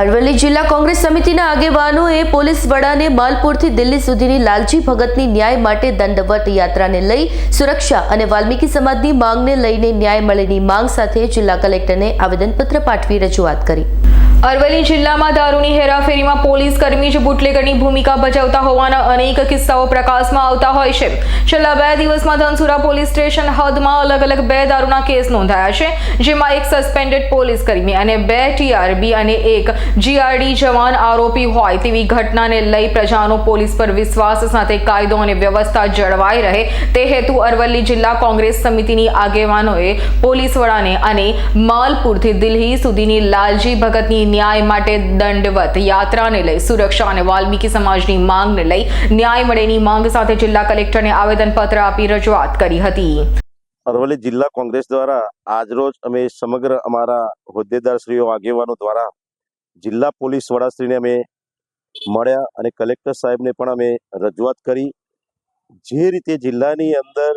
અરવલ્લી જિલ્લા કોંગ્રેસ સમિતિના આગેવાનોએ પોલીસ વડાને માલપુરથી દિલ્હી સુધીની લાલજી ભગતની ન્યાય માટે દંડવત યાત્રાને લઈ સુરક્ષા અને વાલ્મીકી સમાજની માંગને લઈને ન્યાય મળેની માંગ સાથે જિલ્લા કલેક્ટરને આવેદનપત્ર પાઠવી રજૂઆત કરી. અરવલ્લી જિલ્લામાં દારૂની હેરાફેરીમાં પોલીસ કર્મી જ બુટલેગરની ભૂમિકા ભજવતા હોવાના અનેક કિસ્સાઓ પ્રકાશમાં આવતા હોય છે. છેલ્લા બે દિવસમાં ધનસુરા પોલીસ સ્ટેશન હદમાં અલગ અલગ બે દારૂના કેસ નોંધાયા છે, જેમાં એક સસ્પેન્ડેડ પોલીસ કર્મી અને બે ટીઆરબી અને એક જીઆરડી જવાન આરોપી હોય તેવી ઘટનાને લઈ પ્રજાનો પોલીસ પર વિશ્વાસ સાથે કાયદો અને વ્યવસ્થા જળવાઈ રહે તે હેતુ અરવલ્લી જિલ્લા કોંગ્રેસ સમિતિની આગેવાનોએ પોલીસ વડાને અને માલપુરથી દિલ્હી સુધીની લાલજી ભગતની ન્યાય માટે દંડવત યાત્રાને લઈ સુરક્ષા અને વાલ્મીકી સમાજની માંગને લઈ ન્યાય મળેની માંગ સાથે જિલ્લા કલેક્ટરને આવેદનપત્ર આપી રજૂઆત કરી હતી. અરવલ્લી જિલ્લા કોંગ્રેસ દ્વારા આજરોજ અમે સમગ્ર અમારા હોદ્દેદારશ્રીઓ આગેવાનો દ્વારા જિલ્લા પોલીસ વડાશ્રીને અમે મળ્યા અને કલેક્ટર સાહેબને પણ અમે રજૂઆત કરી. જે રીતે જિલ્લાની અંદર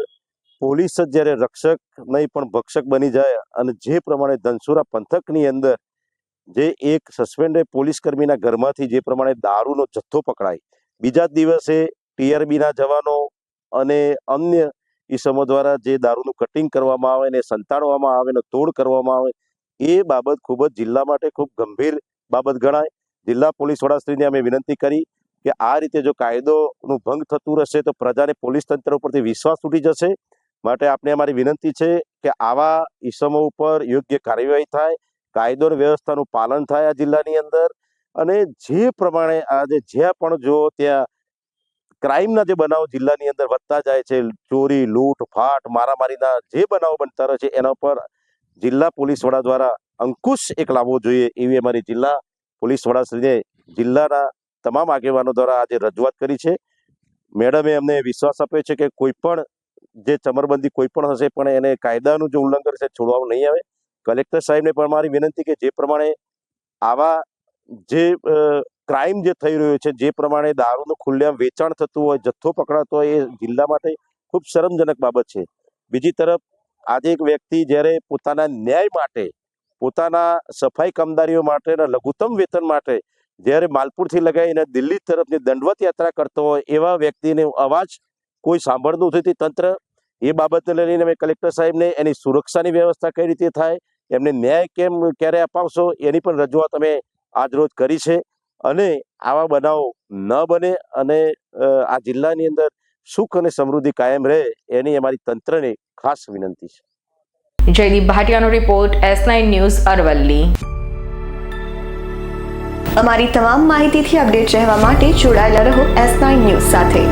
પોલીસ જ જ્યારે રક્ષક નહીં પણ ભક્ષક બની જાય અને જે પ્રમાણે ધનસુરા પંથકની અંદર જે એક સસ્પેન્ડેડ પોલીસ કર્મીના ઘરમાંથી જે પ્રમાણે દારૂનો જથ્થો પકડાય. બીજા દિવસે ટીઆરબીના જવાનો અને અન્ય ઈસમો દ્વારા જે દારૂનું કટિંગ કરવામાં આવે ને સંતાડવામાં આવે ને તોડ કરવામાં આવે, એ બાબત ખૂબ જ જિલ્લા માટે ખૂબ ગંભીર બાબત ગણાય. જિલ્લા પોલીસ વડાશ્રીને અમે વિનંતી કરી કે આ રીતે જો કાયદોનું ભંગ થતું રહેશે તો પ્રજાને પોલીસ તંત્ર ઉપરથી વિશ્વાસ તૂટી જશે. માટે આપણે અમારી વિનંતી છે કે આવા ઈસમો ઉપર યોગ્ય કાર્યવાહી થાય. કાયદો વ્યવસ્થાનું પાલન થાય આ જિલ્લાની અંદર. અને જે પ્રમાણે આજે જ્યાં પણ જો ત્યાં ક્રાઇમના જે બનાવો જિલ્લાની અંદર વધતા જાય છે, ચોરી, લૂંટ, ફાટ, મારામારીના જે બનાવો બનતા રહે છે, એના પર જિલ્લા પોલીસ વડા દ્વારા અંકુશ એક લાવવો જોઈએ એવી અમારી જિલ્લા પોલીસ વડાશ્રીને જિલ્લાના તમામ આગેવાનો દ્વારા આજે રજૂઆત કરી છે. મેડમે અમને વિશ્વાસ આપ્યો છે કે કોઈ પણ જે ચમરબંધી કોઈ પણ હશે પણ એને કાયદાનું જે ઉલ્લંઘન છે છોડવામાં નહીં આવે. કલેક્ટર સાહેબને પણ મારી વિનંતી કે જે પ્રમાણે આવા જે ક્રાઇમ જે થઈ રહ્યો છે, જે પ્રમાણે દારૂનું ખુલ્લેઆમ વેચાણ થતું હોય, જથ્થો પકડાતો હોય, એ જિલ્લા માટે ખૂબ શરમજનક બાબત છે. બીજી તરફ, આજે એક વ્યક્તિ જ્યારે પોતાના ન્યાય માટે, પોતાના સફાઈ કામદારીઓ માટે અને લઘુત્તમ વેતન માટે જ્યારે માલપુરથી લગાવીને દિલ્હી તરફની દંડવત યાત્રા કરતો હોય, એવા વ્યક્તિને અવાજ કોઈ સાંભળતું નથી. તંત્ર એ બાબતને લઈને અમે કલેક્ટર સાહેબને એની સુરક્ષાની વ્યવસ્થા કઈ રીતે થાય એમને ન્યાય કેમ ક્યારે અપાવશો એની પણ રજૂઆત અમે આજરોજ કરી છે. અને આવા બનાવો ન બને અને આ જિલ્લાની અંદર સુખ અને સમૃદ્ધિ કાયમ રહે એની અમારી તંત્રને ખાસ વિનંતી છે. Jaydeep ભાટિયાનો report S nine news Aravalli. અમારી તમામ માહિતીથી અપડેટ રહેવા માટે જોડાયેલા રહો એસ નાઇન ન્યૂઝ સાથે.